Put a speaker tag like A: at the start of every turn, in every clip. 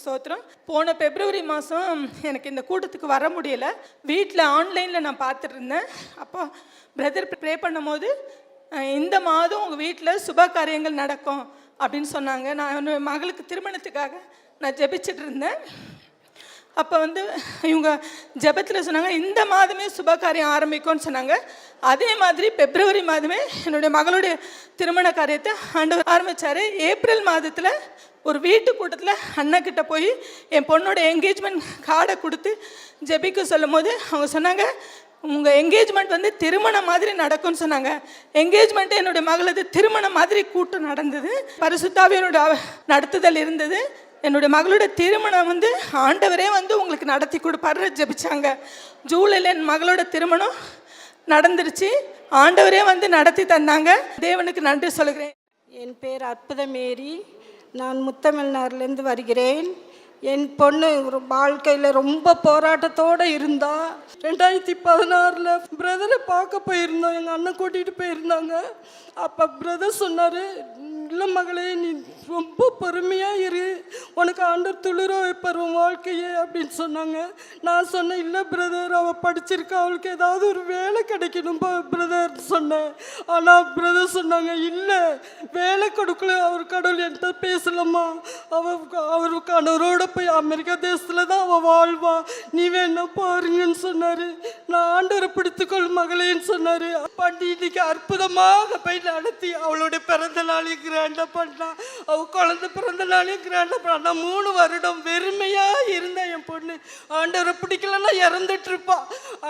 A: ஸ்தோத்திரம். போன பிப்ரவரி மாதம் எனக்கு இந்த கூட்டத்துக்கு வர முடியல. வீட்டில் ஆன்லைனில் நான் பார்த்துட்டு இருந்தேன் அப்போ பிரதர் ப்ரே பண்ணும்போது இந்த மாதம் உங்கள் வீட்டில் சுப காரியங்கள் நடக்கும் அப்படின்னு சொன்னாங்க. நான் என்னோட மகளுக்கு திருமணத்துக்காக நான் ஜெபிச்சிட்டு இருந்தேன் அப்போ வந்து இவங்க ஜெபத்தில் சொன்னாங்க இந்த மாதமே சுப காரியம் ஆரம்பிக்கும்னு சொன்னாங்க. அதே மாதிரி பிப்ரவரி மாதமே என்னுடைய மகளுடைய திருமண காரியத்தை ஆண்டு ஆரம்பித்தார் ஏப்ரல் மாதத்தில் ஒரு வீட்டு கூட்டத்தில் அண்ணக்கிட்ட போய் என் பொண்ணோட என்கேஜ்மெண்ட் கார்டை கொடுத்து ஜெபிக்க சொல்லும் போது அவங்க சொன்னாங்க உங்கள் என்கேஜ்மெண்ட் வந்து திருமணம் மாதிரி நடக்கும்னு சொன்னாங்க. என்கேஜ்மெண்ட்டு என்னுடைய மகளது திருமணம் மாதிரி கூட்டம் நடந்தது. பரிசுத்தாவியனோட நடத்துதல் இருந்தது. என்னுடைய மகளோட திருமணம் வந்து ஆண்டவரே வந்து உங்களுக்கு நடத்தி கொடுப்பாரு ஜெபிச்சாங்க. ஜூலையில் என் மகளோட திருமணம் நடந்துருச்சு. ஆண்டவரே வந்து நடத்தி தந்தாங்க. தேவனுக்கு நன்றி சொல்கிறேன்
B: என் பேர் அற்புதமேரி. நான் முத்தமிழ்நாட்டிலேருந்து வருகிறேன். என் பொண்ணு ஒரு வாழ்க்கையில் ரொம்ப போராட்டத்தோடு இருந்தா. ரெண்டாயிரத்தி பதினாறில் பிரதரை பார்க்க போயிருந்தோம். எங்கள் அண்ணன் கூட்டிகிட்டு போயிருந்தாங்க. அப்போ பிரதர் சொன்னார் இல்லை மகளே நீ ரொம்ப பொறுமையாக இரு. உனக்கு ஆண்டர் துளிர வைப்பார் உன் வாழ்க்கையே அப்படின்னு சொன்னாங்க. நான் சொன்னேன் இல்லை பிரதர் அவள் படிச்சிருக்கா அவளுக்கு ஏதாவது ஒரு வேலை கிடைக்கணும் பிரதர் சொன்னேன். ஆனால் பிரதர் சொன்னாங்க இல்லை வேலை கொடுக்கல அவர் கடவுள் என்கிட்ட பேசலம்மா. அவள் அவர் கணவரோட போய் அமெரிக்கா தேசத்தில் தான் அவள் வாழ்வா. நீ வேணா பாருங்கன்னு சொன்னார். நான் ஆண்டவரை பிடித்துக்கொள் மகளேன்னு சொன்னார். பாண்டி இன்னைக்கு அற்புதமாக போய் நடத்தி அவளுடைய பிறந்த நாளைக்கு கிராண்டாக பண்ணா. அவ குழந்தை பிறந்த நாளையும் கிராண்டாக பண்ணா. மூணு வருடம் வெறுமையாக இருந்த என் பொண்ணு. ஆண்டவரை பிடிக்கலன்னா இறந்துட்டு இருப்பா.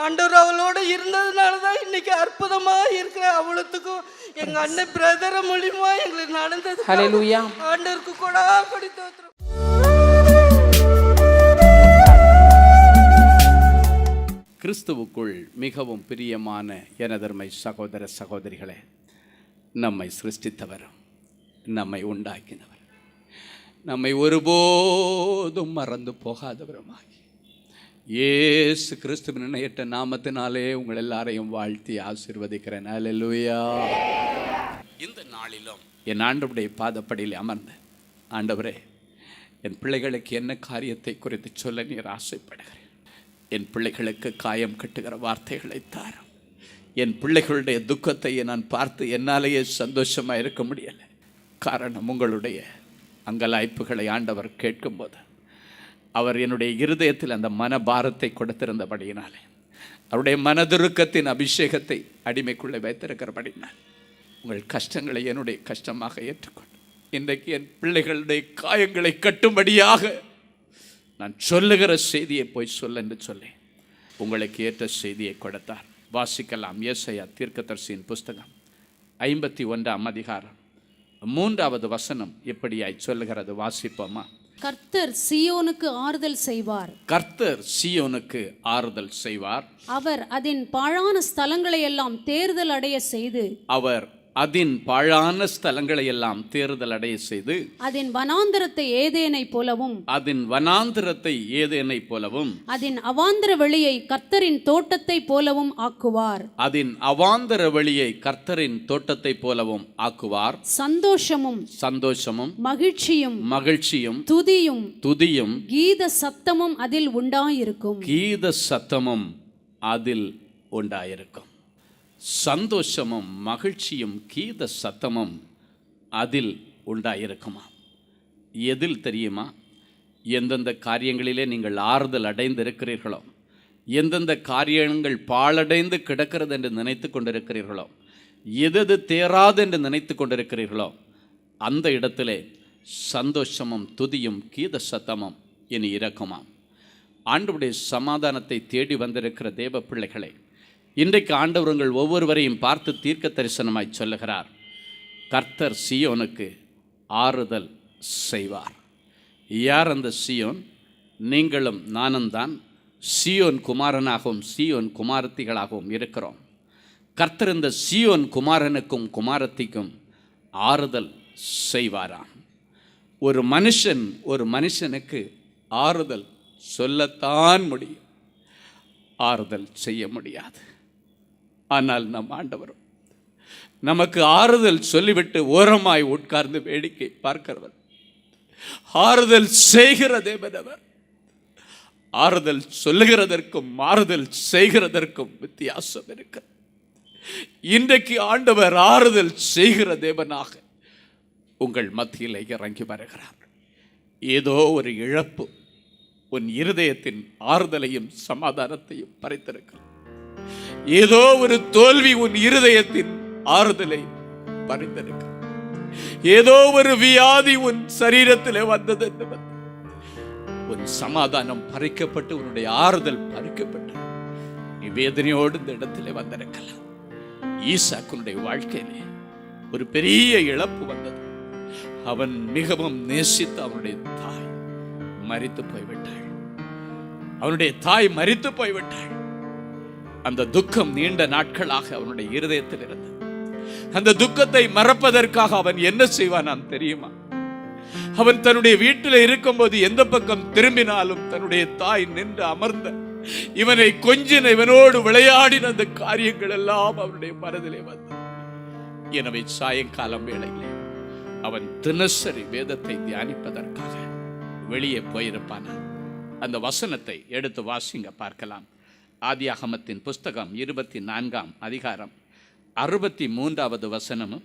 B: ஆண்டவர் அவளோட இருந்ததுனால தான் இன்னைக்கு அற்புதமாக இருக்கிற அவளுத்துக்கும் எங்கள் அண்ணன் பிரதர மூலியமா எங்களுக்கு நடந்தது.
C: ஹalleluya
B: ஆண்டவருக்கு கூட தோத்துறோம்
D: கிறிஸ்துவுக்குள் மிகவும் பிரியமான எனதர்மை சகோதர சகோதரிகளே நம்மை சிருஷ்டித்தவர் நம்மை உண்டாக்கினவர். நம்மை ஒருபோதும் மறந்து போகாதவருமாகி. இயேசு கிறிஸ்துவின் இணையற்ற நாமத்தினாலே உங்கள் எல்லாரையும் வாழ்த்தி ஆசீர்வதிக்கிறேன். அல்லேலூயா இந்த நாளிலும் என் ஆண்டவருடைய பாதப்படியில் அமர்ந்த ஆண்டவரே என் பிள்ளைகளுக்கு என்ன காரியத்தை குறித்து சொல்ல நீர் ஆசைப்படுகிறேன் என் பிள்ளைகளுக்கு காயம் கட்டுகிற வார்த்தைகளை தாரும். என் பிள்ளைகளுடைய துக்கத்தை நான் பார்த்து என்னாலேயே சந்தோஷமாக இருக்க முடியலை. காரணம் உங்களுடைய அங்கலாய்ப்புகளை ஆண்டவர் கேட்கும்போது. அவர் என்னுடைய இருதயத்தில் அந்த மனபாரத்தை கொடுத்திருந்தபடியினாலே அவருடைய மனதுருக்கத்தின் அபிஷேகத்தை அடிமைக்குள்ளே வைத்திருக்கிறபடினால் உங்கள் கஷ்டங்களை என்னுடைய கஷ்டமாக ஏற்றுக்கொண்டு இன்றைக்கு என் பிள்ளைகளுடைய காயங்களை கட்டும்படியாக நான் சொல்லுகிற செய்தியை போய் சொல்ல என்று சொல்லி உங்களுக்கு ஏற்ற செய்தியை கொடுத்தார். வாசிக்கலாம் ஏசையா தீர்க்கதர்சியின் புஸ்தகம் ஐம்பத்தி ஒன்றாம் அதிகாரம். மூன்றாவது வசனம் எப்படியாய் சொல்லுகிறது? வாசிப்போமா?
E: கர்த்தர் சீயோனுக்கு ஆறுதல் செய்வார்.
D: கர்த்தர் சீயோனுக்கு ஆறுதல் செய்வார்.
E: அவர் அதன் பாழான ஸ்தலங்களை எல்லாம் தேர்தல் அடைய செய்து
D: அவர் அதின் பாழான ஸ்தலங்களை எல்லாம் தேர்தல் அடைய செய்து
E: அதன் வனாந்தரத்தை ஏதேனை போலவும்
D: அதன் வனாந்திரத்தை ஏதேனைப் போலவும்
E: அதன் அவாந்தர வெளியை கர்த்தரின் தோட்டத்தை போலவும் ஆக்குவார்.
D: அதன் அவாந்தர வெளியை கர்த்தரின் தோட்டத்தைப் போலவும் ஆக்குவார்.
E: சந்தோஷமும்
D: சந்தோஷமும்
E: மகிழ்ச்சியும்
D: மகிழ்ச்சியும்
E: துதியும்
D: துதியும்
E: கீத சத்தமும் அதில் உண்டாயிருக்கும்.
D: கீத சத்தமும் அதில் உண்டாயிருக்கும். சந்தோஷமும் மகிழ்ச்சியும் கீத சத்தமும் அதில் உண்டாயிருக்குமா? எதில் தெரியுமா? எந்தெந்த காரியங்களிலே நீங்கள் ஆறுதல் அடைந்திருக்கிறீர்களோ எந்தெந்த காரியங்கள் பாழடைந்து கிடக்கிறது என்று நினைத்து கொண்டிருக்கிறீர்களோ எதது தேராது என்று நினைத்து கொண்டிருக்கிறீர்களோ அந்த இடத்திலே சந்தோஷமும் துதியும் கீத சத்தமும் இனி இறக்குமாம் ஆண்டுடைய சமாதானத்தை தேடி வந்திருக்கிற தேவ பிள்ளைகளை இன்றைக்கு ஆண்டவர் உங்கள் ஒவ்வொருவரையும் பார்த்து தீர்க்க தரிசனமாய் சொல்லுகிறார். கர்த்தர் சியோனுக்கு ஆறுதல் செய்வார். யார் அந்த சியோன்? நீங்களும் நானும் தான் சியோன் குமாரனாகவும் சியோன் குமாரத்திகளாகவும் இருக்கிறோம். கர்த்தர் இந்த சியோன் குமாரனுக்கும் குமாரத்திக்கும் ஆறுதல் செய்வாராம். ஒரு மனுஷன் ஒரு மனுஷனுக்கு ஆறுதல் சொல்லத்தான் முடியும். ஆறுதல் செய்ய முடியாது. ஆனால் நம் ஆண்டவர் நமக்கு ஆறுதல் சொல்லிவிட்டு ஓரமாய் உட்கார்ந்து வேடிக்கை பார்க்கிறவர். ஆறுதல் செய்கிற தேவன் அவர். ஆறுதல் சொல்லுகிறதற்கும் ஆறுதல் செய்கிறதற்கும் வித்தியாசம் இருக்கு. இன்றைக்கு ஆண்டவர் ஆறுதல் செய்கிற தேவனாக உங்கள் மத்தியில் இறங்கி வருகிறார். ஏதோ ஒரு இழப்பு உன் இருதயத்தின் ஆறுதலையும் சமாதானத்தையும் பறித்திருக்கிறது. ஏதோ ஒரு தோல்வி உன் இருதயத்தின் ஆறுதலை பறித்திருக்கிறது ஏதோ ஒரு வியாதி உன் சரீரத்திலே வந்தது என்று உன் சமாதானம் பறிக்கப்பட்டு உன்னுடைய ஆறுதல் பறிக்கப்பட்டு நீ வேதனையோடு இந்த இடத்திலே வந்திருக்கலாம். ஈசாக்குனுடைய வாழ்க்கையிலே ஒரு பெரிய இழப்பு வந்தது. அவன் மிகவும் நேசித்து அவனுடைய தாய் மறித்து போய்விட்டாள். அவனுடைய தாய் மறித்து போய்விட்டாள். அந்த துக்கம் நீண்ட நாட்களாக அவனுடைய இருதயத்தில் இருந்தது. அந்த துக்கத்தை மறப்பதற்காக அவன் என்ன செய்வான் நான் தெரியுமா? அவன் தன்னுடைய வீட்டில் இருக்கும்போது எந்த பக்கம் திரும்பினாலும் தன்னுடைய தாய் நின்று அமர்ந்த இவனை கொஞ்சின இவனோடு விளையாடின அந்த காரியங்கள் எல்லாம் அவனுடைய மனதிலே வந்தது. எனவே சாயங்காலம் வேளையிலே அவன் தினசரி வேதத்தை தியானிப்பதற்காக வெளியே போயிருப்பான. அந்த வசனத்தை எடுத்து வாசிங்க பார்க்கலாம். ஆதியாகமத்தின் புஸ்தகம் இருபத்தி நான்காம் அதிகாரம் அறுபத்தி மூன்றாவது வசனமும்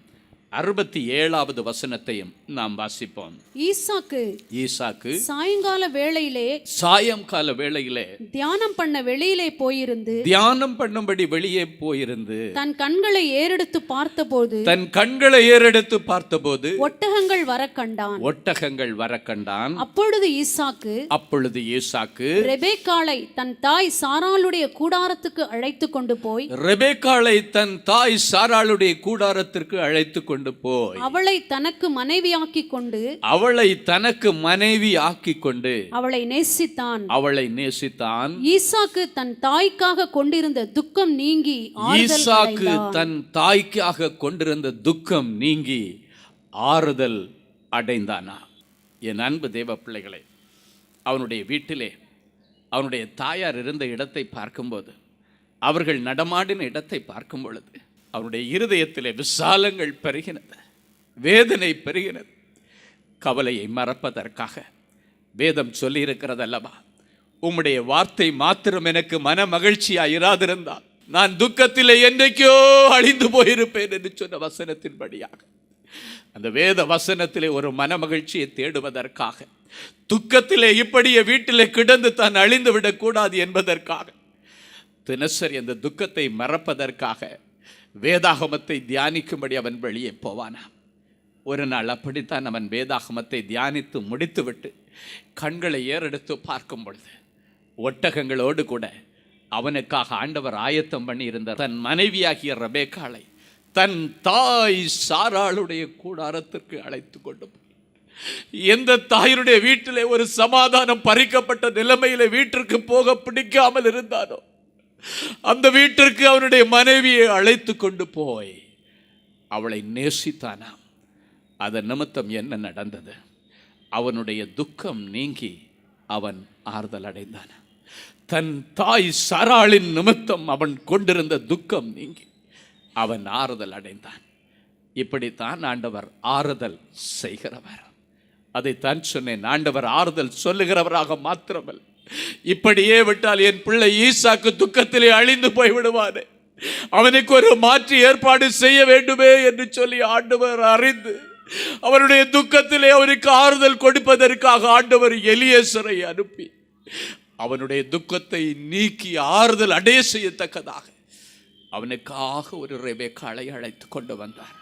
D: அறுபத்தி ஏழாவது வசனத்தையும் நாம் வாசிப்போம்.
E: ஈசாக்கு
D: ஈசாக்கு
E: சாயங்கால வேளையிலே
D: சாயங்கால வேளையிலே
E: தியானம் பண்ண வெளியிலே போயிருந்து
D: தியானம் பண்ணும்படி வெளியே போயிருந்து
E: தன் கண்களை ஏறெடுத்து பார்த்தபோது
D: தன் கண்களை ஏறெடுத்து பார்த்தபோது
E: ஒட்டகங்கள் வர கண்டான்.
D: ஒட்டகங்கள் வர கண்டான்.
E: அப்பொழுது ஈசாக்கு
D: அப்பொழுது ஈசாக்கு
E: ரெபேக்காளை தன் தாய் சாராளுடைய கூடாரத்துக்கு அழைத்து கொண்டு போய்
D: ரெபேக்காளை தன் தாய் சாராளுடைய கூடாரத்திற்கு அழைத்து கொண்டு போய்
E: அவளை தனக்கு மனைவியாக்கி கொண்டு
D: அவளை தனக்கு மனைவி ஆக்கி கொண்டு
E: அவளை நேசித்தான்.
D: அவளை நேசித்தான்.
E: ஈசாக்கு தன் தாய்க்காக கொண்டிருந்த துக்கம் நீங்கி ஆறுதல்
D: ஈசாக்கு
E: அடைந்தான்.
D: தன் தாய்க்காக கொண்டிருந்த துக்கம் நீங்கி ஆறுதல் அடைந்தானா? என் அன்பு தேவ பிள்ளைகளே அவனுடைய வீட்டிலே அவனுடைய தாயார் இருந்த இடத்தை பார்க்கும்போது அவர்கள் நடமாடின இடத்தை பார்க்கும் பொழுது அவனுடைய இருதயத்திலே விசாலங்கள் பெருகினது வேதனை பெருகினது. கவலையை மறப்பதற்காக வேதம் சொல்லியிருக்கிறதல்லவா? உம்முடைய வார்த்தை மாத்திரம் எனக்கு மன மகிழ்ச்சியாக இராதிருந்தால் நான் துக்கத்திலே என்றைக்கோ அழிந்து போயிருப்பேன் என்று சொன்ன வசனத்தின்படியாக. அந்த வேத வசனத்திலே ஒரு மன மகிழ்ச்சியை தேடுவதற்காக துக்கத்திலே இப்படியே வீட்டிலே கிடந்து தான் அழிந்து விடக்கூடாது என்பதற்காக தினசரி அந்த துக்கத்தை மறப்பதற்காக வேதாகமத்தை தியானிக்கும்படி அவன் வெளியே போவானா? ஒரு நாள் அப்படித்தான் அவன் வேதாகமத்தை தியானித்து முடித்துவிட்டு கண்களை ஏறெடுத்து பார்க்கும் பொழுது ஒட்டகங்களோடு கூட அவனுக்காக ஆண்டவர் ஆயத்தம் பண்ணியிருந்த தன் மனைவியாகிய ரபேக்காலை தன் தாய் சாராளுடைய கூடாரத்திற்கு அழைத்து கொண்டு போய் எந்த தாயினுடைய வீட்டிலே ஒரு சமாதானம் பறிக்கப்பட்ட நிலைமையில வீட்டிற்கு போக பிடிக்காமல் இருந்தானோ அந்த வீட்டிற்கு அவனுடைய மனைவியை அழைத்து கொண்டு போய் அவளை நேசித்தானாம். அதன் நிமித்தம் என்ன நடந்தது? அவனுடைய துக்கம் நீங்கி அவன் ஆறுதல் அடைந்தான். தன் தாய் சராளின் நிமித்தம் அவன் கொண்டிருந்த துக்கம் நீங்கி அவன் ஆறுதல் அடைந்தான். இப்படித்தான் ஆண்டவர் ஆறுதல் செய்கிறவர். அதைத்தான் சொன்னேன். ஆண்டவர் ஆறுதல் சொல்லுகிறவராக மாத்திரமல்ல. இப்படியே விட்டால் என் பிள்ளை ஈசாக்கு துக்கத்திலே அழிந்து போய்விடுவானே. அவனுக்கு ஒரு மாற்று ஏற்பாடு செய்ய வேண்டுமே என்று சொல்லி ஆண்டவர் அறிந்து அவருடைய துக்கத்திலே அவனுக்கு ஆறுதல் கொடுப்பதற்காக ஆண்டவர் எலியேசரை அனுப்பி அவனுடைய துக்கத்தை நீக்கி ஆறுதல் அடைய செய்யத்தக்கதாக அவனுக்காக ஒரு ரெபேக்காலை அழைத்து கொண்டு வந்தார்.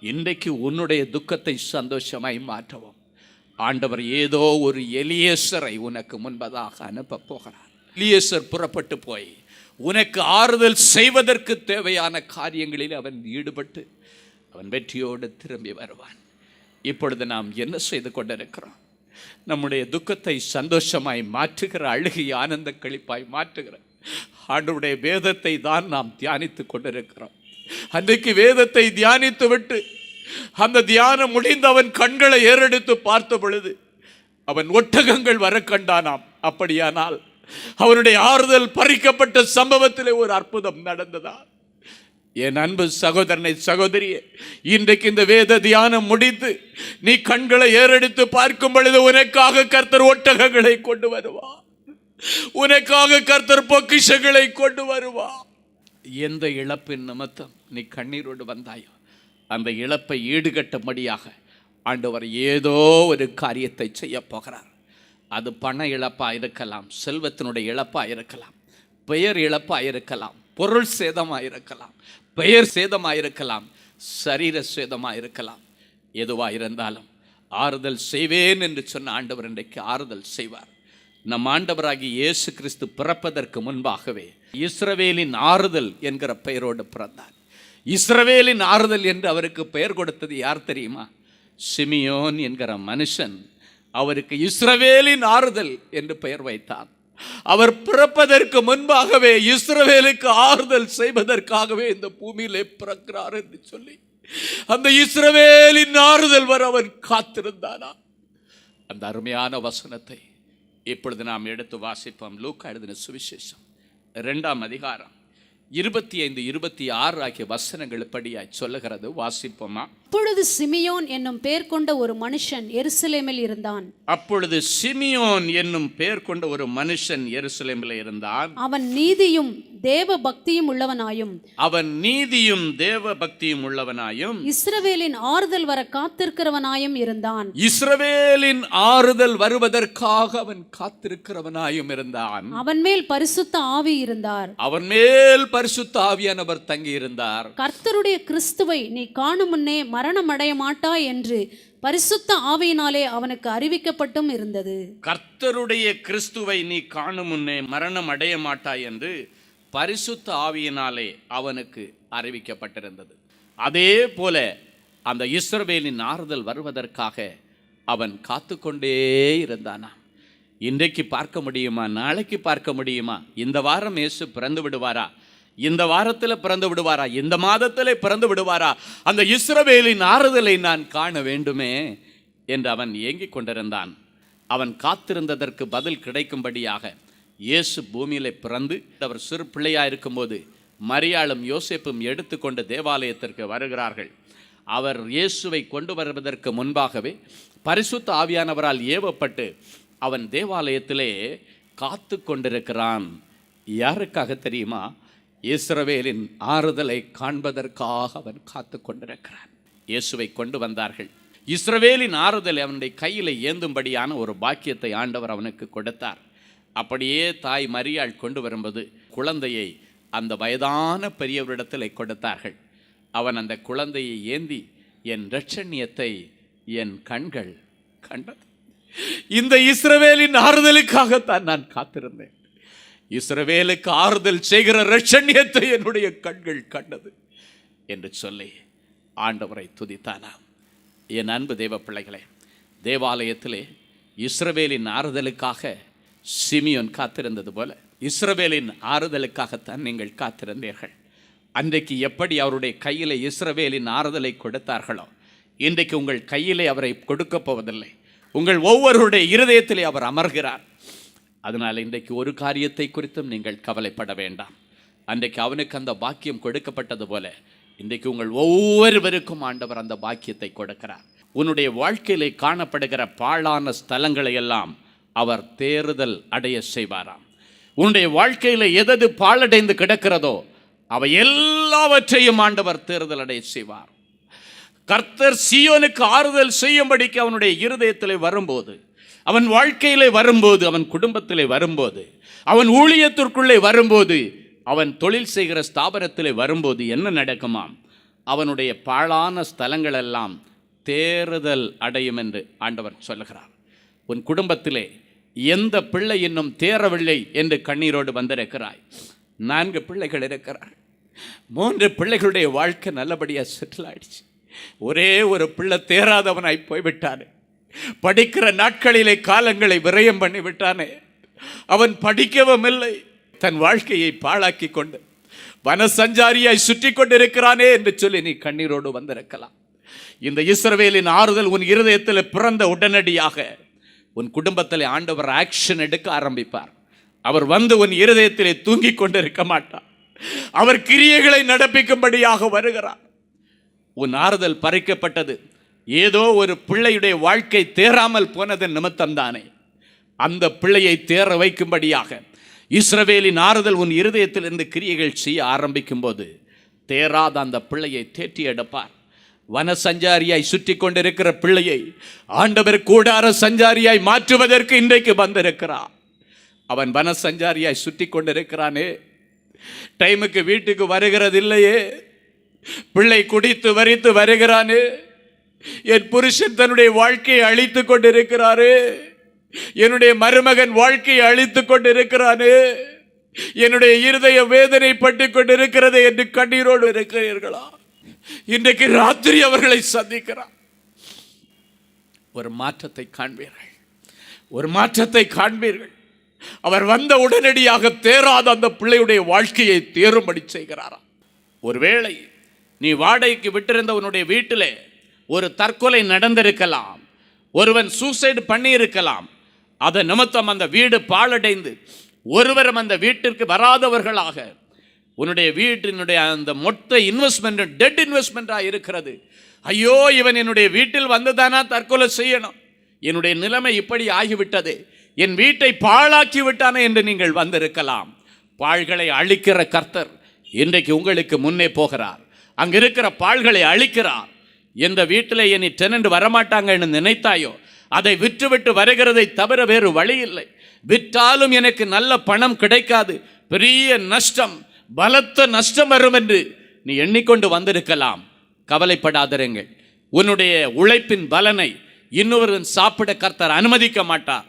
D: இன்றைக்கு உன்னுடைய துக்கத்தை சந்தோஷமாய் மாற்றவும். ஆண்டவர் ஏதோ ஒரு எலியேசரை உனக்கு முன்பதாக அனுப்ப போகிறார். எலியேசர் புறப்பட்டு போய் உனக்கு ஆறுதல் செய்வதற்கு தேவையான காரியங்களில் அவன் ஈடுபட்டு அவன் வெற்றியோடு திரும்பி வருவான். இப்பொழுது நாம் என்ன செய்து கொண்டிருக்கிறோம்? நம்முடைய துக்கத்தை சந்தோஷமாய் மாற்றுகிற அழுகை ஆனந்த கழிப்பாய் மாற்றுகிற ஆண்டவருடைய வேதத்தை தான் நாம் தியானித்து கொண்டிருக்கிறோம். அன்றைக்கு வேதத்தை தியானித்து விட்டு அந்த தியானம் முடிந்து அவன் கண்களை ஏறெடுத்து பார்த்த பொழுது அவன் ஒட்டகங்கள் வர கண்டானாம். அப்படியானால் அவனுடைய ஆறுதல் பறிக்கப்பட்ட சம்பவத்திலே ஒரு அற்புதம் நடந்ததா? என் அன்பு சகோதரனை சகோதரியே இன்றைக்கு இந்த வேத தியானம் முடித்து நீ கண்களை ஏறெடுத்து பார்க்கும் பொழுது உனக்காக கர்த்தர் ஒட்டகங்களை கொண்டு வருவா. உனக்காக கர்த்தர் பொக்கிஷங்களை கொண்டு வருவா. எந்த இழப்பின் நிமித்தம் நீ கண்ணீரோடு வந்தாயோ? அந்த இழப்பை ஈடுகட்டும்படியாக ஆண்டவர் ஏதோ ஒரு காரியத்தை செய்ய போகிறார். அது பண இழப்பாக இருக்கலாம் செல்வத்தினுடைய இழப்பாக இருக்கலாம் பெயர் இழப்பாக இருக்கலாம் பொருள் சேதமாக இருக்கலாம் பெயர் சேதமாக இருக்கலாம் சரீர சேதமாக இருக்கலாம். எதுவாக இருந்தாலும் ஆறுதல் செய்வேன் என்று சொன்ன ஆண்டவர் இன்றைக்கு ஆறுதல் செய்வார். நம் ஆண்டவராகி இயேசு கிறிஸ்து பிறப்பதற்கு முன்பாகவே இஸ்ரவேலின் ஆறுதல் என்கிற பெயரோடு பிறந்தார். இஸ்ரவேலின் ஆறுதல் என்று அவருக்கு பெயர் கொடுத்தது யார் தெரியுமா? சிமியோன் என்கிற மனுஷன் அவருக்கு இஸ்ரவேலின் ஆறுதல் என்று பெயர் வைத்தான். அவர் பிறப்பதற்கு முன்பாகவே இஸ்ரவேலுக்கு ஆறுதல் செய்வதற்காகவே இந்த பூமியிலே பிறக்கிறார் என்று சொல்லி அந்த இஸ்ரவேலின் ஆறுதல் வர அவன் காத்திருந்தானா? அந்த அருமையான வசனத்தை இப்பொழுது நாம் எடுத்து வாசிப்போம். லூக்கா எழுதின சுவிசேஷம் ரெண்டாம் அதிகாரம். இருபத்தி ஐந்து இருபத்தி ஆறு ஆகிய வசனங்கள் படியாய் சொல்லுகிறது வாசிப்போமா?
E: அப்பொழுது சிமியோன் என்னும் பெயர் கொண்ட ஒரு மனுஷன் எருசலேமில் இருந்தான்.
D: அப்பொழுது சிமியோன் என்னும் பெயர் கொண்ட ஒரு மனுஷன் எருசலேமில் இருந்தான்.
E: அவன் நீதியும் தேவ பக்தியும் உள்ளவனாயும்.
D: அவன் நீதியும் தேவ பக்தியும் உள்ளவனாயும்.
E: இஸ்ரவேலின் ஆறுதல் வர காத்திருக்கிறவனாயும் இருந்தான்.
D: இஸ்ரவேலின் ஆறுதல் வருவதற்காக அவன் காத்திருக்கிறவனாயும் இருந்தான்.
E: அவன் மேல் பரிசுத்த ஆவி இருந்தார்.
D: அவன் மேல் பரிசுத்த ஆவியானவர் தங்கி இருந்தார்
E: கர்த்தருடைய கிறிஸ்துவை நீ காணும் முன்னே மரணம் அடைய மாட்டாய் என்று பரிசுத்த ஆவியினாலே அவனுக்கு அறிவிக்கப்பட்டும் இருந்தது.
D: கர்த்தருடைய கிறிஸ்துவை நீ காணும் முன்னே மரணம் அடைய மாட்டாய் என்று பரிசுத்த ஆவியினாலே அவனுக்கு அறிவிக்கப்பட்டிருந்தது. அதே போல அந்த இஸ்ரவேலின் ஆறுதல் வருவதற்காக அவன் காத்து கொண்டே இருந்தானா இன்றைக்கு பார்க்க முடியுமா? நாளைக்கு பார்க்க முடியுமா? இந்த வாரம் இயேசு பிறந்து விடுவாரா? இந்த வாரத்தில் பிறந்து விடுவாரா? இந்த மாதத்திலே பிறந்து விடுவாரா? அந்த இஸ்ரவேலின் ஆறுதலை நான் காண வேண்டுமே என்று அவன் ஏங்கிக் கொண்டிருந்தான். அவன் காத்திருந்ததற்கு பதில் கிடைக்கும்படியாக இயேசு பூமியில் பிறந்து அவர் சிறு பிள்ளையாக இருக்கும்போது மரியாளும் யோசேப்பும் எடுத்துக்கொண்டு தேவாலயத்திற்கு வருகிறார்கள். அவர் இயேசுவை கொண்டு வருவதற்கு முன்பாகவே பரிசுத்த ஆவியானவரால் ஏவப்பட்டு அவன் தேவாலயத்திலே காத்து கொண்டிருக்கிறான் யாருக்காக தெரியுமா? இஸ்ரவேலின் ஆறுதலை காண்பதற்காக அவன் காத்து கொண்டிருக்கிறான். இயேசுவை கொண்டு வந்தார்கள். இஸ்ரவேலின் ஆறுதலை அவனுடைய கையில் ஏந்தும்படியான ஒரு பாக்கியத்தை ஆண்டவர் அவனுக்கு கொடுத்தார். அப்படியே தாய் மரியாள் கொண்டு வரும்போது குழந்தையை அந்த வயதான பெரியவரிடத்தில் கொடுத்தார்கள். அவன் அந்த குழந்தையை ஏந்தி என் ரட்சண்யத்தை என் கண்கள் கண்டது இந்த இஸ்ரவேலின் ஆறுதலுக்காகத்தான் நான் காத்திருந்தேன். இஸ்ரவேலுக்கு ஆறுதல் செய்கிற இரட்சண்யத்தை என்னுடைய கண்கள் கண்டது என்று சொல்லி ஆண்டவரை துதித்தானாம். என் அன்பு தேவ பிள்ளைகளே தேவாலயத்திலே இஸ்ரவேலின் ஆறுதலுக்காக சிமியோன் காத்திருந்தது போல இஸ்ரவேலின் ஆறுதலுக்காகத்தான் நீங்கள் காத்திருந்தீர்கள். அன்றைக்கு எப்படி அவருடைய கையில் இஸ்ரவேலின் ஆறுதலை கொடுத்தார்களோ இன்றைக்கு உங்கள் கையிலே அவரை கொடுக்கப் போவதில்லை. உங்கள் ஒவ்வொருடைய இருதயத்திலே அவர் அமர்கிறார். அதனால் இன்றைக்கு ஒரு காரியத்தை குறித்தும் நீங்கள் கவலைப்பட வேண்டாம். அன்றைக்கு அவனுக்கு அந்த பாக்கியம் கொடுக்கப்பட்டது போல இன்றைக்கு உங்கள் ஒவ்வொருவருக்கும் ஆண்டவர் அந்த பாக்கியத்தை கொடுக்கிறார். உன்னுடைய வாழ்க்கையிலே காணப்படுகிற பாழான ஸ்தலங்களை எல்லாம் அவர் தேறுதல் அடைய செய்வாராம். உன்னுடைய வாழ்க்கையில் எதது பாழடைந்து கிடக்கிறதோ அவை எல்லாவற்றையும் ஆண்டவர் தேறுதல் அடைய செய்வார். கர்த்தர் சியோனுக்கு ஆறுதல் செய்யும்படிக்கு அவனுடைய இருதயத்தில் வரும்போது அவன் வாழ்க்கையிலே வரும்போது அவன் குடும்பத்திலே வரும்போது அவன் ஊழியத்திற்குள்ளே வரும்போது அவன் தொழில் செய்கிற ஸ்தாபனத்திலே வரும்போது என்ன நடக்குமாம்? அவனுடைய பாழான ஸ்தலங்களெல்லாம் தேறுதல் அடையும் என்று ஆண்டவர் சொல்லுகிறார். உன் குடும்பத்திலே எந்த பிள்ளை இன்னும் தேரவில்லை என்று கண்ணீரோடு வந்திருக்கிறாய். நான்கு பிள்ளைகள் இருக்கிறார் மூன்று பிள்ளைகளுடைய வாழ்க்கை நல்லபடியாக செட்டில் ஆயிடுச்சு. ஒரே ஒரு பிள்ளை தேராதவனாய் போய்விட்டானே. படிக்கிற நாட்களிலே காலங்களை விரயம் பண்ணி விட்டானே அவன் படிக்கவும் இல்லை. தன் வாழ்க்கையை பாழாக்கி கொண்டு வனசஞ்சாரியாய் சுற்றி கொண்டிருக்கிறானே என்று சொல்லி நீ கண்ணீரோடு வந்திருக்கலாம். இந்த இஸ்ரவேலின் ஆறுதல் உன் இருதயத்தில் பிறந்த உடனடியாக உன் குடும்பத்தில் ஆண்டவர் ஆக்ஷன் எடுக்க ஆரம்பிப்பார். அவர் வந்து உன் இருதயத்திலே தூங்கிக் கொண்டிருக்க மாட்டார். அவர் கிரியைகளை நடப்பிக்கும்படியாக வருகிறார். உன் ஆறுதல் பறிக்கப்பட்டது. ஏதோ ஒரு பிள்ளையுடைய வாழ்க்கை தேராமல் போனது நிமித்தம்தானே. அந்த பிள்ளையை தேர வைக்கும்படியாக இஸ்ரவேலின் ஆறுதல் உன் இருதயத்திலிருந்து கிரியைகள் செய்ய ஆரம்பிக்கும் போது தேராத அந்த பிள்ளையை தேற்றி எடுப்பார். வன சஞ்சாரியாய் சுற்றி கொண்டிருக்கிற பிள்ளையை ஆண்டவர் கூடார சஞ்சாரியாய் மாற்றுவதற்கு இன்றைக்கு வந்திருக்கிறார். அவன் வன சஞ்சாரியாய் சுற்றி கொண்டிருக்கிறானே. டைமுக்கு வீட்டுக்கு வருகிறதில்லையே. பிள்ளை குடித்து வரித்து வருகிறானே. என் புருஷன் தன்னுடைய வாழ்க்கையை அழித்து கொண்டிருக்கிறாரு. என்னுடைய மருமகன் வாழ்க்கையை அழித்து கொண்டிருக்கிறானு என்னுடைய இருதய வேதனைப்பட்டு கொண்டிருக்கிறது என்று கண்ணீரோடு இருக்கிறீர்களா? இன்றைக்கு ராத்திரி அவர்களை சந்திக்கிறார். ஒரு மாற்றத்தை காண்பீர்கள். ஒரு மாற்றத்தை காண்பீர்கள். அவர் வந்த உடனடியாக தேராத அந்த பிள்ளையுடைய வாழ்க்கையை தேரும்படி செய்கிறாராம். ஒருவேளை நீ வாடகைக்கு விட்டிருந்த உன்னுடைய வீட்டிலே ஒரு தற்கொலை நடந்திருக்கலாம். ஒருவன் சூசைடு பண்ணியிருக்கலாம். அதை நிமித்தம் அந்த வீடு பாழடைந்து ஒருவரும் அந்த வீட்டிற்கு வராதவர்களாக. உன்னுடைய வீட்டினுடைய அந்த மொத்த இன்வெஸ்ட்மெண்ட் டெட் இன்வெஸ்ட்மெண்ட்டாக இருக்கிறது. ஐயோ இவன் என்னுடைய வீட்டில் வந்துதானா தற்கொலை செய்யணும். என்னுடைய நிலைமை இப்படி ஆகிவிட்டது. என் வீட்டை பாழாக்கி விட்டானே என்று நீங்கள் வந்திருக்கலாம். பாழ்களை அழிக்கிற கர்த்தர் இன்றைக்கு உங்களுக்கு முன்னே போகிறார். அங்கிருக்கிற பாழ்களை அழிக்கிறார். எந்த வீட்டில் இனி டெனண்ட் வரமாட்டாங்கன்னு நினைத்தாயோ அதை விற்றுவிட்டு வருகிறதை தவிர வேறு வழி இல்லை விற்றாலும் எனக்கு நல்ல பணம் கிடைக்காது. பெரிய நஷ்டம் பலத்த நஷ்டம் வரும் என்று நீ எண்ணிக்கொண்டு வந்திருக்கலாம். கவலைப்படாதிருங்கள். உன்னுடைய உழைப்பின் பலனை இன்னொருவன் சாப்பிட கர்த்தர் அனுமதிக்க மாட்டார்.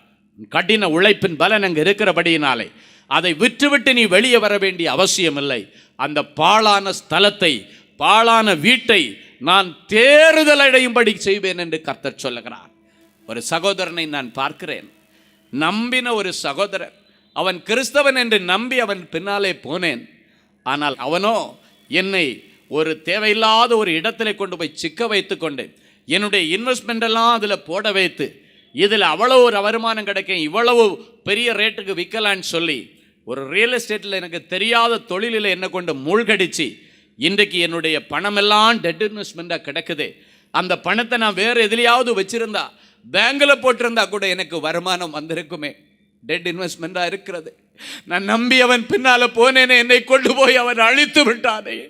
D: கடின உழைப்பின் பலன் அங்கே இருக்கிறபடியினாலே அதை விற்றுவிட்டு நீ வெளியே வர வேண்டிய அவசியமில்லை. அந்த பாழான ஸ்தலத்தை பாழான வீட்டை நான் தேறுதல் அடையும்படி செய்வேன் என்று கர்த்தர் சொல்லுகிறார். ஒரு சகோதரனை நான் பார்க்கிறேன். நம்பின ஒரு சகோதரன். அவன் கிறிஸ்தவன் என்று நம்பி அவன் பின்னாலே போனேன். ஆனால் அவனோ என்னை ஒரு தேவையில்லாத ஒரு இடத்துல கொண்டு போய் சிக்க வைத்து கொண்டு என்னுடைய இன்வெஸ்ட்மெண்ட் எல்லாம் அதில் போட வைத்து இதில் அவ்வளோ ஒரு வருமானம் கிடைக்கும் இவ்வளவு பெரிய ரேட்டுக்கு விற்கலான்னு சொல்லி ஒரு ரியல் எஸ்டேட்டில் எனக்கு தெரியாத தொழிலில் என்னை கொண்டு மூழ்கடிச்சு இன்றைக்கு என்னுடைய பணமெல்லாம் டெட் இன்வெஸ்ட்மெண்ட்டாக கிடக்குது. அந்த பணத்தை நான் வேறு எதுலையாவது வச்சிருந்தா பேங்கில் போட்டிருந்தா கூட எனக்கு வருமானம் வந்திருக்குமே. டெட் இன்வெஸ்ட்மெண்ட்டாக இருக்கிறது. நான் நம்பி அவன் பின்னால் போனேனே என்னை கொண்டு போய் அவன் அழித்து விட்டானே.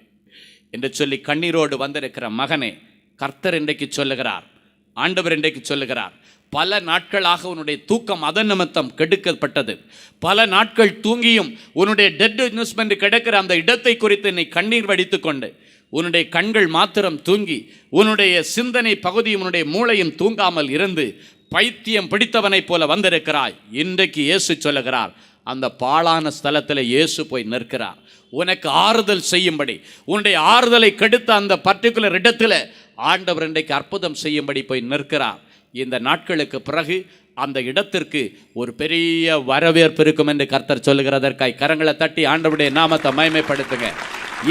D: என்று சொல்லி கண்ணீரோடு வந்திருக்கிற மகனே கர்த்தர் இன்றைக்கு சொல்லுகிறார் ஆண்டவர் இன்றைக்கு சொல்லுகிறார் பல நாட்களாக உன்னுடைய தூக்கம் அதன் நிமித்தம் கெடுக்கப்பட்டது. பல நாட்கள் தூங்கியும் உன்னுடைய டெட் இன்வெஸ்ட்மெண்ட் கிடக்கிற அந்த இடத்தை குறித்து நீ கண்ணீர் வடித்து கொண்டு உன்னுடைய கண்கள் மாத்திரம் தூங்கி உன்னுடைய சிந்தனை பகுதியும் உன்னுடைய மூளையும் தூங்காமல் இருந்து பைத்தியம் பிடித்தவனைப் போல வந்திருக்கிறாய். இன்றைக்கு இயேசு சொல்லுகிறார் அந்த பாழான ஸ்தலத்தில் இயேசு போய் நிற்கிறார். உனக்கு ஆறுதல் செய்யும்படி உன்னுடைய ஆறுதலை கெடுத்த அந்த பர்டிகுலர் இடத்துல ஆண்டவர் இன்றைக்கு அற்புதம் செய்யும்படி போய் நிற்கிறார். இந்த நாட்களுக்கு பிறகு அந்த இடத்திற்கு ஒரு பெரிய வரவேற்பு இருக்கும் என்று கர்த்தர் சொல்லுகிறதற்காய் கரங்களை தட்டி ஆண்டவருடைய நாமத்தை மயமைப்படுத்துங்க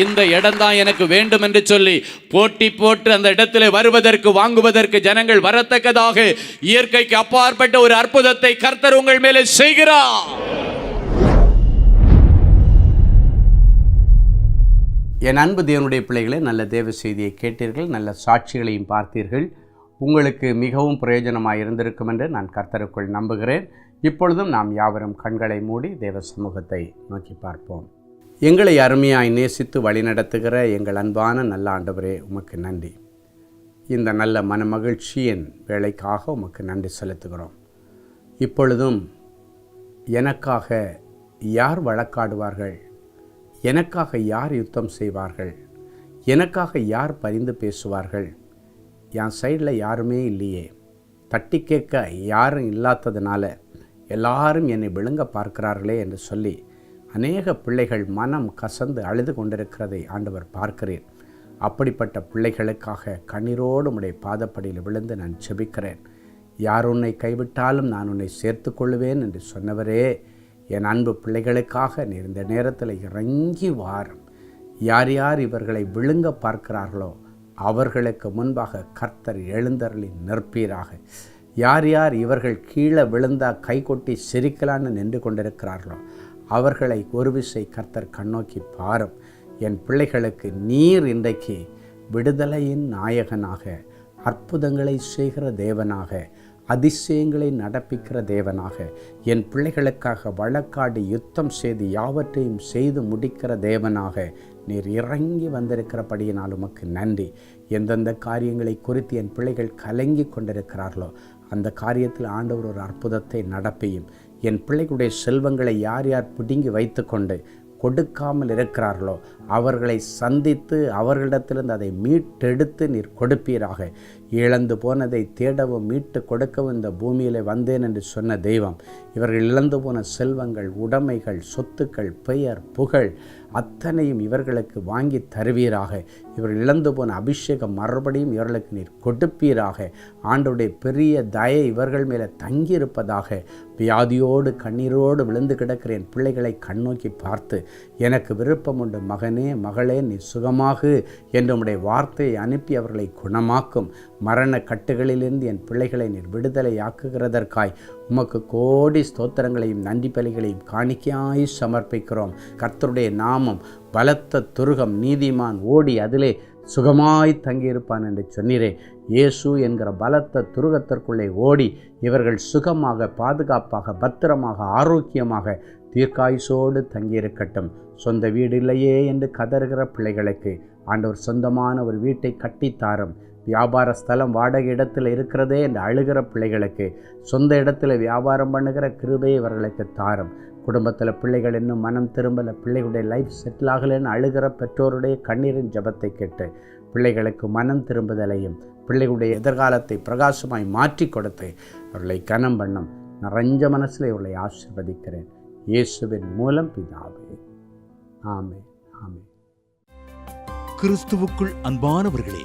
D: இந்த இடம்தான் எனக்கு வேண்டும் என்று சொல்லி போட்டி போட்டு அந்த இடத்துல வருவதற்கு வாங்குவதற்கு ஜனங்கள் வரத்தக்கதாக இயற்கைக்கு அப்பாற்பட்ட ஒரு அற்புதத்தை கர்த்தர் உங்கள் மேலே செய்கிறார்.
C: என் அன்பு தேவனுடைய பிள்ளைகளே நல்ல தேவ செய்தியை கேட்டீர்கள் நல்ல சாட்சிகளையும் பார்த்தீர்கள். உங்களுக்கு மிகவும் பிரயோஜனமாக இருந்திருக்கும் என்று நான் கர்த்தருக்குள் நம்புகிறேன். இப்பொழுதும் நாம் யாவரும் கண்களை மூடி தேவ சமூகத்தை நோக்கி பார்ப்போம். எங்களை அருமையாய் நேசித்து வழிநடத்துகிற எங்கள் அன்பான நல்ல ஆண்டவரே உமக்கு நன்றி. இந்த நல்ல மனமகிழ்ச்சியின் வேலைக்காக உமக்கு நன்றி செலுத்துகிறோம். இப்பொழுதும் எனக்காக யார் வழக்காடுவார்கள்? எனக்காக யார் யுத்தம் செய்வார்கள்? எனக்காக யார் பரிந்து பேசுவார்கள்? என் சைடில் யாருமே இல்லையே. தட்டி கேட்க யாரும் இல்லாததுனால எல்லாரும் என்னை விழுங்க பார்க்கிறார்களே என்று சொல்லி அநேக பிள்ளைகள் மனம் கசந்து அழுது கொண்டிருக்கிறதை ஆண்டவர் பார்க்கிறேன். அப்படிப்பட்ட பிள்ளைகளுக்காக கண்ணீரோடு உடைய பாதப்படியில் விழுந்து நான் செபிக்கிறேன் யார் உன்னை கைவிட்டாலும் நான் உன்னை சேர்த்து கொள்வேன் என்று சொன்னவரே. என் அன்பு பிள்ளைகளுக்காக நீர் இந்த நேரத்தில் இறங்கி வாரும் யார் யார் இவர்களை விழுங்க பார்க்கிறார்களோ அவர்களுக்கு முன்பாக கர்த்தர் எழுந்தருளி நிற்பீராக. யார் யார் இவர்கள் கீழே விழுந்தா கை கொட்டி சிரிக்கலான்னு நின்று கொண்டிருக்கிறார்களோ அவர்களை ஒரு விசை கர்த்தர் கண்ணோக்கி பாரும். என் பிள்ளைகளுக்கு நீர் இன்றைக்கு விடுதலையின் நாயகனாக அற்புதங்களை செய்கிற தேவனாக அதிசயங்களை நடப்பிக்கிற தேவனாக என் பிள்ளைகளுக்காக வழக்காடி யுத்தம் செய்து யாவற்றையும் செய்து முடிக்கிற தேவனாக நீர் இறங்கி வந்திருக்கிறபடியினால் உமக்கு நன்றி. எந்தெந்த காரியங்களை குறித்து என் பிள்ளைகள் கலங்கி கொண்டிருக்கிறார்களோ அந்த காரியத்தில் ஆண்டவர் ஒரு அற்புதத்தை நடப்பியும். என் பிள்ளைகளுடைய செல்வங்களை யார் யார் பிடுங்கி வைத்துக்கொண்டு கொடுக்காமல் இருக்கிறார்களோ அவர்களை சந்தித்து அவர்களிடத்திலிருந்து அதை மீட்டெடுத்து நீர் கொடுப்பீராக. இழந்து போனதை தேடவும் மீட்டு கொடுக்கவும் இந்த பூமியில் வந்தேன் என்று சொன்ன தெய்வம். இவர்கள் இழந்து போன செல்வங்கள் உடைமைகள் சொத்துக்கள் பெயர் புகழ் அத்தனையும் இவர்களுக்கு வாங்கி தருவீராக. இவர்கள் இழந்து போன அபிஷேகம் மறுபடியும் இவர்களுக்கு நீர் கொடுப்பீராக. ஆண்டோடைய பெரிய தயை இவர்கள் மேலே தங்கியிருப்பதாக வியாதியோடு கண்ணீரோடு விழுந்து கிடக்கிற என் பிள்ளைகளை கண்ணோக்கி பார்த்து எனக்கு விருப்பம் உண்டு மகனே மகளே நீ சுகமாகு என்று உடைய வார்த்தையை அனுப்பி அவர்களை குணமாக்கும். மரண கட்டுகளிலிருந்து என் பிள்ளைகளை நீர் விடுதலையாக்குகிறதற்காய் உமக்கு கோடி ஸ்தோத்திரங்களையும் நன்றி பலிகளையும் காணிக்கையாய் சமர்ப்பிக்கிறோம். கர்த்தருடைய நாமம் பலத்த துருகம் நீதிமான் ஓடி அதிலே சுகமாய் தங்கியிருப்பான் என்று சொன்னீரே. இயேசு என்கிற பலத்த துருகத்திற்குள்ளே ஓடி இவர்கள் சுகமாக பாதுகாப்பாக பத்திரமாக ஆரோக்கியமாக தீர்க்காயுசோடு தங்கியிருக்கட்டும். சொந்த வீடு இல்லையே என்று கதறுகிற பிள்ளைகளுக்கு ஆண்டவர் சொந்தமான ஒரு வீட்டை கட்டித்தாரும். வியாபார ஸ்தலம் வாடகை இடத்தில் இருக்கிறதே என்று அழுகிற பிள்ளைகளுக்கு சொந்த இடத்துல வியாபாரம் பண்ணுகிற கிருபை இவர்களுக்கு தாரும். குடும்பத்தில் பிள்ளைகள் இன்னும் மனம் திரும்பலை பிள்ளைகளுடைய லைஃப் செட்டில் ஆகலைன்னு அழுகிற பெற்றோருடைய கண்ணீரின் ஜபத்தை கேட்டு பிள்ளைகளுக்கு மனம் திரும்புதலையும் பிள்ளைகளுடைய எதிர்காலத்தை பிரகாசமாய் மாற்றி கொடுத்து அவர்களை கனம் பண்ணும் நிறைஞ்ச மனசில் இவர்களை ஆசிர்வதிக்கிறேன். இயேசுவின் மூலம் பிதாவே. ஆமே ஆமே
F: கிறிஸ்துவுக்குள் அன்பானவர்களே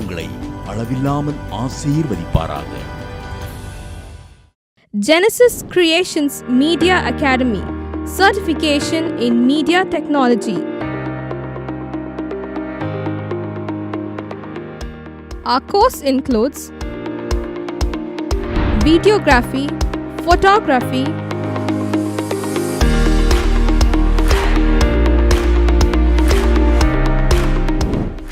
F: உங்களை அளவில்லாமல் ஆசீர்வதிப்பாராக
G: Genesis Creations Media Academy Certification in Media Technology. Our course includes videography, photography,